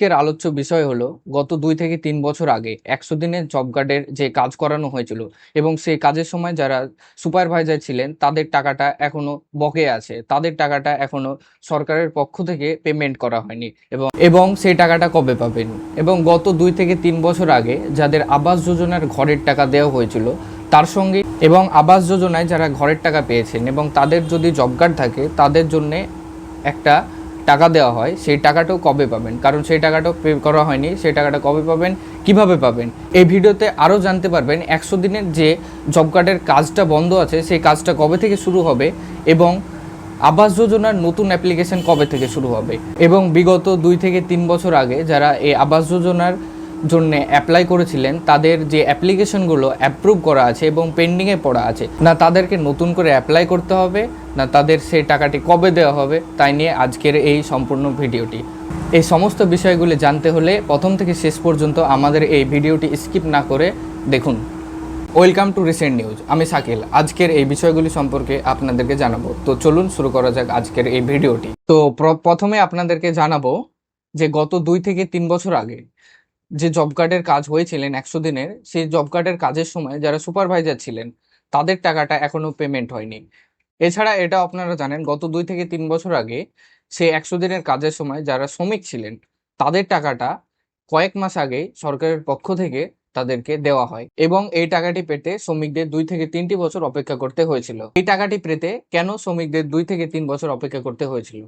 আজকের আলোচ্য বিষয় হলো, গত দুই থেকে তিন বছর আগে একশো দিনের জব কার্ডের যে কাজ করানো হয়েছিল এবং সেই কাজের সময় যারা সুপারভাইজার ছিলেন, তাদের টাকাটা এখনও বকে আছে। তাদের টাকাটা এখনও সরকারের পক্ষ থেকে পেমেন্ট করা হয়নি এবং এবং সেই টাকাটা কবে পাবেন? এবং গত দুই থেকে তিন বছর আগে যাদের আবাস যোজনার ঘরের টাকা দেওয়া হয়েছিল, তার সঙ্গে এবং আবাস যোজনায় যারা ঘরের টাকা পেয়েছেন এবং তাদের যদি জব কার্ড থাকে, তাদের জন্যে একটা টাকা দেওয়া হয়, সেই টাকাটাও কবে পাবেন? কারণ সেই টাকাটাও পে করা হয়নি, সেই টাকাটা কবে পাবেন, কীভাবে পাবেন? এই ভিডিওতে আরও জানতে পারবেন একশো দিনের যে জব কার্ডের কাজটা বন্ধ আছে, সেই কাজটা কবে থেকে শুরু হবে এবং আবাস যোজনার নতুন অ্যাপ্লিকেশন কবে থেকে শুরু হবে? এবং বিগত দুই থেকে তিন বছর আগে যারা এই আবাস যোজনার জন্য অ্যাপ্লাই করেছিলেন, তাদের যে অ্যাপ্লিকেশনগুলো অ্যাপ্রুভ করা আছে এবং পেন্ডিংয়ে পড়া আছে, না তাদেরকে নতুন করে অ্যাপ্লাই করতে হবে, না তাদের সেই টাকাটি কবে দেওয়া হবে, তাই নিয়ে আজকের এই সম্পূর্ণ ভিডিওটি। এই সমস্ত বিষয়গুলি জানতে হলে প্রথম থেকে শেষ পর্যন্ত আমাদের এই ভিডিওটি স্কিপ না করে দেখুন। ওয়েলকাম টু রিসেন্ট নিউজ আমি শাকিল। আজকের এই বিষয়গুলি সম্পর্কে আপনাদেরকে জানাব। তো চলুন শুরু করা যাক আজকের এই ভিডিওটি। তো প্র- প্রথমে আপনাদেরকে জানাব যে গত দুই থেকে তিন বছর আগে যে জব কার্ডের কাজ হয়েছিলেন একশো দিনের, সেই জব কার্ডের কাজের সময় যারা সুপারভাইজার ছিলেন, তাদের টাকাটা এখনও পেমেন্ট হয়নি। এছাড়া এটা আপনারা জানেন, গত দুই থেকে তিন বছর আগে সেই একশো দিনের কাজের সময় যারা শ্রমিক ছিলেন, তাদের টাকাটা কয়েক মাস আগে সরকারের পক্ষ থেকে তাদেরকে দেওয়া হয় এবং এই টাকাটি পেতে শ্রমিকদের দুই থেকে তিনটি বছর অপেক্ষা করতে হয়েছিল। এই টাকাটি পেতে কেন শ্রমিকদের দুই থেকে তিন বছর অপেক্ষা করতে হয়েছিল?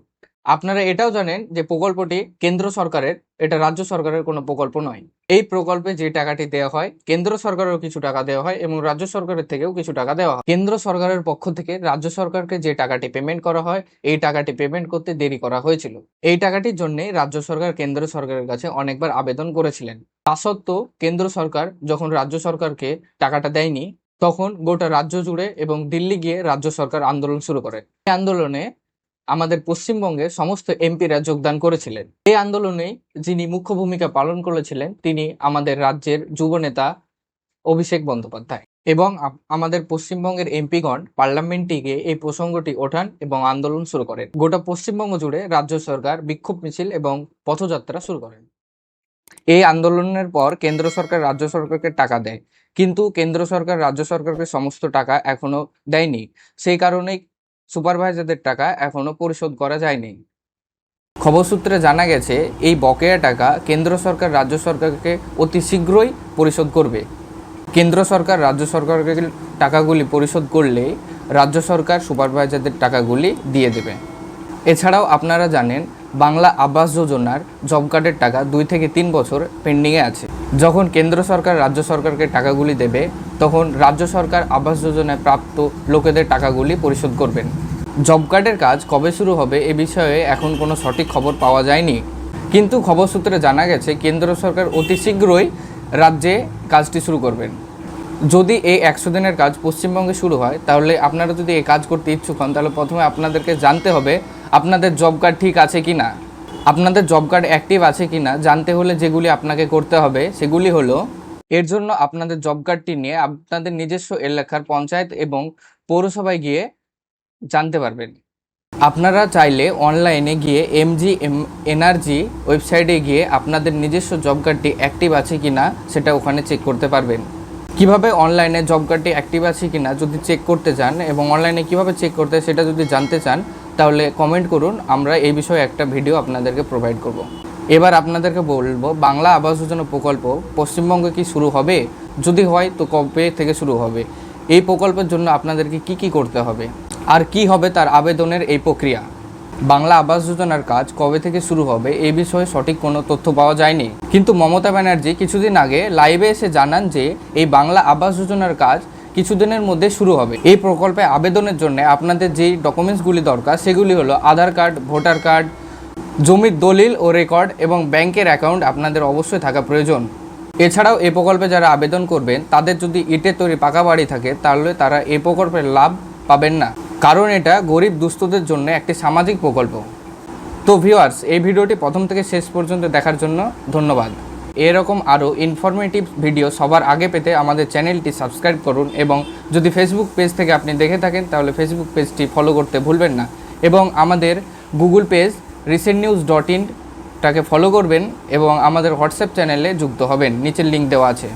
আপনারা এটাও জানেন যে প্রকল্পটি কেন্দ্র সরকারের, এটা রাজ্য সরকারের কোনো প্রকল্প নয়। এই প্রকল্পে যে টাকাটি দেওয়া হয়, কেন্দ্র সরকারেরও কিছু টাকা দেওয়া হয় এবং রাজ্য সরকারের থেকেও কিছু টাকা দেওয়া হয়। কেন্দ্র সরকারের পক্ষ থেকে রাজ্য সরকারকে যে টাকাটি পেমেন্ট করা হয়, এই টাকাটি পেমেন্ট করতে দেরি করা হয়েছিল। এই টাকাটির জন্য রাজ্য সরকার কেন্দ্র সরকারের কাছে অনেকবার আবেদন করেছিলেন। তা সত্ত্বেও কেন্দ্র সরকার যখন রাজ্য সরকারকে টাকাটা দেয়নি, তখন গোটা রাজ্য জুড়ে এবং দিল্লি গিয়ে রাজ্য সরকার আন্দোলন শুরু করে। এই আন্দোলনে আমাদের পশ্চিমবঙ্গে সমস্ত এমপিরা যোগদান করেছিলেন। এই আন্দোলনে যিনি মুখ্য ভূমিকা পালন করেছিলেন, তিনি আমাদের রাজ্যের যুব নেতা অভিষেক বন্দ্যোপাধ্যায় এবং আমাদের পশ্চিমবঙ্গের এমপিগণ পার্লামেন্টে গিয়ে এই প্রসঙ্গটি ওঠান এবং আন্দোলন শুরু করেন। গোটা পশ্চিমবঙ্গ জুড়ে রাজ্য সরকার বিক্ষোভ মিছিল এবং পথযাত্রা শুরু করেন। এই আন্দোলনের পর কেন্দ্র সরকার রাজ্য সরকারকে টাকা দেয়, কিন্তু কেন্দ্র সরকার রাজ্য সরকারকে সমস্ত টাকা এখনও দেয়নি। সেই কারণেই সুপারভাইজারদের টাকা এখনও পরিশোধ করা যায়নি। খবর সূত্রে জানা গেছে, এই বকেয়া টাকা কেন্দ্র সরকার রাজ্য সরকারকে অতি শীঘ্রই পরিশোধ করবে। কেন্দ্র সরকার রাজ্য সরকারকে টাকাগুলি পরিশোধ করলে রাজ্য সরকার সুপারভাইজারদের টাকাগুলি দিয়ে দেবে। এছাড়াও আপনারা জানেন বাংলা আবাস যোজনার জব কার্ডের টাকা দুই থেকে তিন বছর পেন্ডিংয়ে আছে। যখন কেন্দ্র সরকার রাজ্য সরকারকে টাকাগুলি দেবে, তখন রাজ্য সরকার আবাস যোজনায় প্রাপ্ত লোকেদের টাকাগুলি পরিশোধ করবেন। জব কার্ডের কাজ কবে শুরু হবে এ বিষয়ে এখন কোনো সঠিক খবর পাওয়া যায়নি। কিন্তু খবর সূত্রে জানা গেছে, কেন্দ্র সরকার অতি শীঘ্রই রাজ্যে কাজটি শুরু করবেন। যদি এই একশো দিনের কাজ পশ্চিমবঙ্গে শুরু হয়, তাহলে আপনারা যদি এই কাজ করতে ইচ্ছুক হন, তাহলে প্রথমে আপনাদেরকে জানতে হবে আপনাদের জব কার্ড ঠিক আছে কি না আপনাদের জব কার্ড অ্যাক্টিভ আছে কি না জানতে হলে যেগুলি আপনাকে করতে হবে, সেগুলি হলো, এর জন্য আপনাদের জব কার্ডটি নিয়ে আপনাদের নিজস্ব এলাকার পঞ্চায়েত এবং পৌরসভায় গিয়ে জানতে পারবেন। আপনারা চাইলে অনলাইনে গিয়ে এমজি এম এনআরজি ওয়েবসাইটে গিয়ে আপনাদের নিজস্ব জব কার্ডটি অ্যাক্টিভ আছে কি না সেটা ওখানে চেক করতে পারবেন। কীভাবে অনলাইনে জব কার্ডটি অ্যাক্টিভ আছে কি না যদি চেক করতে চান এবং অনলাইনে কীভাবে চেক করতে সেটা যদি জানতে চান তাহলে কমেন্ট করুন, আমরা এই বিষয়ে একটা ভিডিও আপনাদেরকে প্রোভাইড করব। এবার আপনাদেরকে বলব, বাংলা আবাস যোজনা প্রকল্প পশ্চিমবঙ্গে কি শুরু হবে? যদি হয়, তো কবে থেকে শুরু হবে? এই প্রকল্পের জন্য আপনাদেরকে কি কি করতে হবে? আর কি হবে তার আবেদনের এই প্রক্রিয়া? বাংলা আবাস যোজনার কাজ কবে থেকে শুরু হবে? এই বিষয়ে সঠিক কোনো তথ্য পাওয়া যায়নি। কিন্তু মমতা ব্যানার্জি কিছুদিন আগে লাইভে এসে জানান যে, এই বাংলা আবাস যোজনার কাজ কিছুদিনের মধ্যে শুরু হবে। এই প্রকল্পে আবেদনের জন্য আপনাদের যেই ডকুমেন্টসগুলি দরকার, সেগুলি হলো আধার কার্ড, ভোটার কার্ড, জমির দলিল ও রেকর্ড এবং ব্যাংকের অ্যাকাউন্ট আপনাদের অবশ্যই থাকা প্রয়োজন। এছাড়াও এই প্রকল্পে যারা আবেদন করবেন, তাদের যদি ইটের তৈরি পাকা বাড়ি থাকে, তাহলে তারা এই প্রকল্পের লাভ পাবেন না। কারণ এটা গরিব দুস্থদের জন্য একটি সামাজিক প্রকল্প। তো ভিউয়ার্স এই ভিডিওটি প্রথম থেকে শেষ পর্যন্ত দেখার জন্য ধন্যবাদ। এরকম আরও ইনফরমেটিভ ভিডিও সবার আগে পেতে আমাদের চ্যানেলটি সাবস্ক্রাইব করুন এবং যদি ফেসবুক পেজ থেকে আপনি দেখে থাকেন, তাহলে ফেসবুক পেজটি ফলো করতে ভুলবেন না। এবং আমাদের Google page recent news dot ইনটাকে follow করবেন এবং আমাদের হোয়াটসঅ্যাপ চ্যানেলে যুক্ত হবেন। নিচের লিঙ্ক দেওয়া আছে।